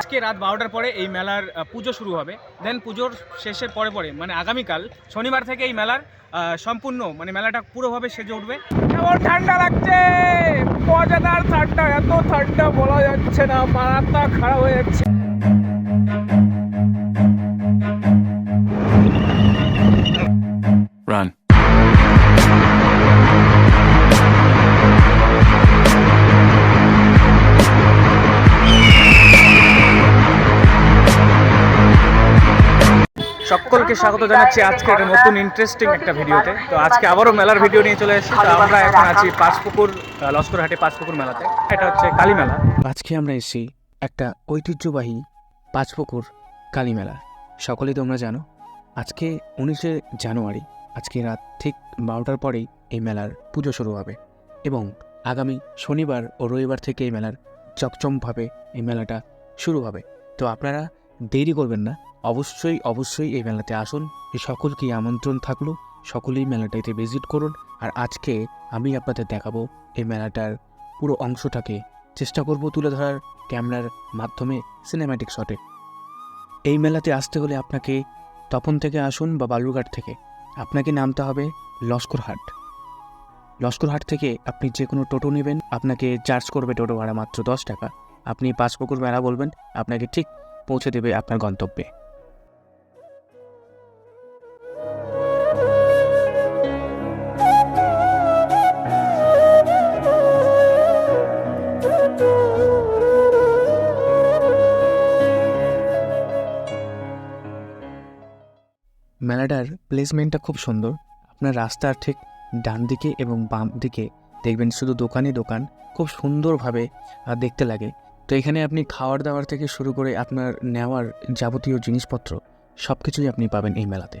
আজকে রাত বারোটার পরে এই মেলার পুজো শুরু হবে। দেন পুজোর শেষের পরে পরে মানে আগামীকাল, শনিবার থেকে এই মেলার সম্পূর্ণ মানে মেলাটা পুরোভাবে সেজে উঠবে। কেমন ঠান্ডা লাগছে? মজাদার ঠান্ডা, এত ঠান্ডা বলা যাচ্ছে না, মারাত্মক খারাপ হয়ে যাচ্ছে। সকলকে স্বাগত জানাচ্ছি আজকে একটা নতুন ইন্টারেস্টিং একটা ভিডিওতে। তো আজকে আবারও মেলার ভিডিও নিয়ে চলে এসেছি। তো আমরা এখন আছি পাঁচপুকুর লস্করহাটে পাঁচপুকুর মেলাতে। এটা হচ্ছে কালী মেলা। আজকে আমরা এসেছি একটা ঐতিহ্যবাহী পাঁচপুকুর কালী মেলা। সকলেই তোমরা জানো, আজকে উনিশে জানুয়ারি, আজকে রাত ঠিক বারোটার পরেই এই মেলার পুজো শুরু হবে এবং আগামী শনিবার ও রবিবার থেকে এই মেলার চকচমভাবে এই মেলাটা শুরু হবে। তো আপনারা দেরি করবেন না অবশ্যই অবশ্যই এই মেলাতে আসুন। সকলকে আমন্ত্রণ থাকল। সকলেই মেলাটাতে ভিজিট করুন। আর আজকে আমি আপনাদের দেখাবো এই মেলাটার পুরো অংশটাকে। চেষ্টা করব তুলে ধরার ক্যামেরার মাধ্যমে সিনেম্যাটিক শটে এই মেলাতে আসতে হলে আপনাকে তপন থেকে আসুন বা বালুরঘাট থেকে। আপনাকে নামতে হবে লস্করহাট। লস্করহাট থেকে আপনি যে কোনো টোটো নেবেন। আপনাকে চার্জ করবে টোটো ভাড়া মাত্র দশ টাকা। আপনি পাঁচপুকুর মেলা বলবেন। আপনাকে ঠিক পৌঁছে দেবে আপনার গন্তব্যে। মেলাটার প্লেসমেন্টটা খুব সুন্দর। আপনার রাস্তার ঠিক ডান দিকে এবং বাম দিকে দেখবেন শুধু দোকানই দোকান, খুব সুন্দরভাবে দেখতে লাগে। তো এখানে আপনি খাওয়ার দাওয়ার থেকে শুরু করে আপনার নেওয়ার যাবতীয় জিনিসপত্র সব কিছুই আপনি পাবেন এই মেলাতে।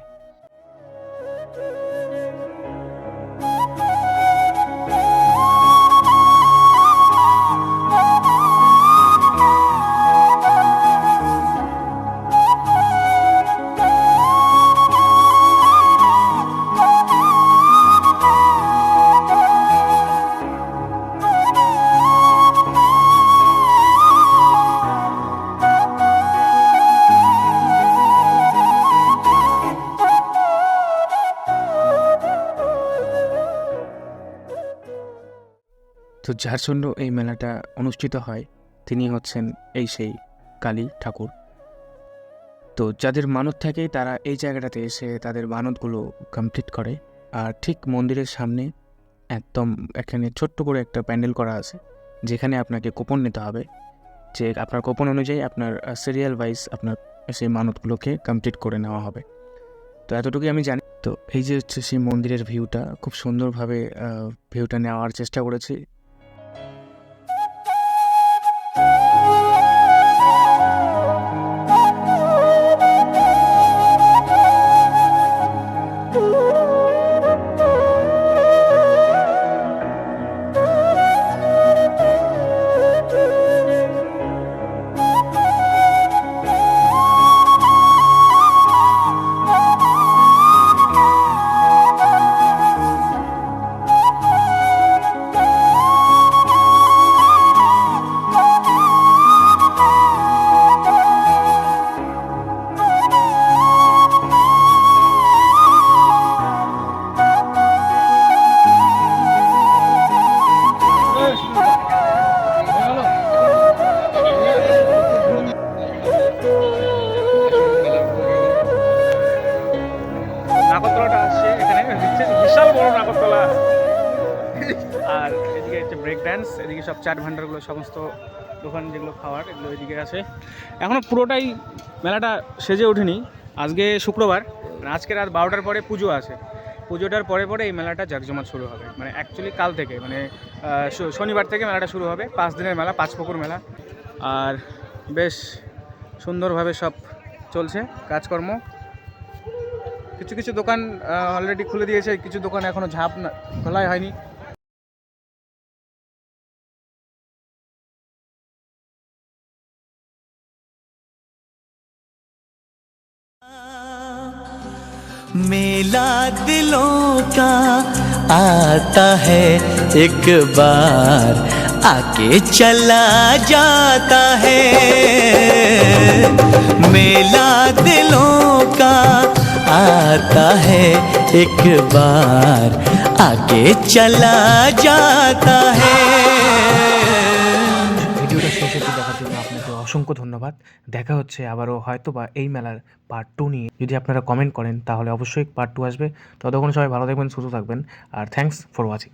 তো যার জন্য এই মেলাটা অনুষ্ঠিত হয়, তিনি হচ্ছেন এই সেই কালী ঠাকুর। তো যাদের মানত থাকে, তারা এই জায়গাটাতে এসে তাদের মানতগুলো কমপ্লিট করে। আর ঠিক মন্দিরের সামনে একদম এখানে ছোট্ট করে একটা প্যান্ডেল করা আছে, যেখানে আপনাকে কুপন নিতে হবে। যে আপনার কুপন অনুযায়ী আপনার সিরিয়াল ওয়াইজ আপনার সেই মানতগুলোকে কমপ্লিট করে নেওয়া হবে। তো এতটুকুই আমি জানি। তো এই যে হচ্ছে সেই মন্দিরের ভিউটা খুব সুন্দরভাবে ভিউটা নেওয়ার চেষ্টা করেছি। ড্যান্স এদিকে সব চাট ভান্ডারগুলো, সমস্ত দোকান যেগুলো খাওয়ার, এগুলো এদিকে আছে। এখনও পুরোটাই মেলাটা সেজে ওঠেনি। আজকে শুক্রবার আজকে রাত বারোটার পরে পুজো আছে। পুজোটার পরে পরে এই মেলাটা জাকজমাত শুরু হবে। মানে অ্যাকচুয়ালি কাল থেকে মানে শনিবার থেকে মেলাটা শুরু হবে। পাঁচ দিনের মেলা, পাঁচ পুকুর মেলা। আর বেশ সুন্দরভাবে সব চলছে, কাজকর্ম। কিছু কিছু দোকান অলরেডি খুলে দিয়েছে, কিছু দোকান এখনও ঝাঁপ খোলাই হয়নি। मेला दिलों का आता है एक बार, आके चला जाता है। मेला दिलों का आता है एक बार, आके चला जाता है। অসংখ্য ধন্যবাদ। দেখা হচ্ছে আবারও হয়তো বা এই মেলার পার্ট টু নিয়ে। যদি আপনারা কমেন্ট করেন, তাহলে অবশ্যই পার্ট টু আসবে। ততক্ষণ সবাই ভালো থাকবেন, সুস্থ থাকবেন। আর থ্যাংকস ফর ওয়াচিং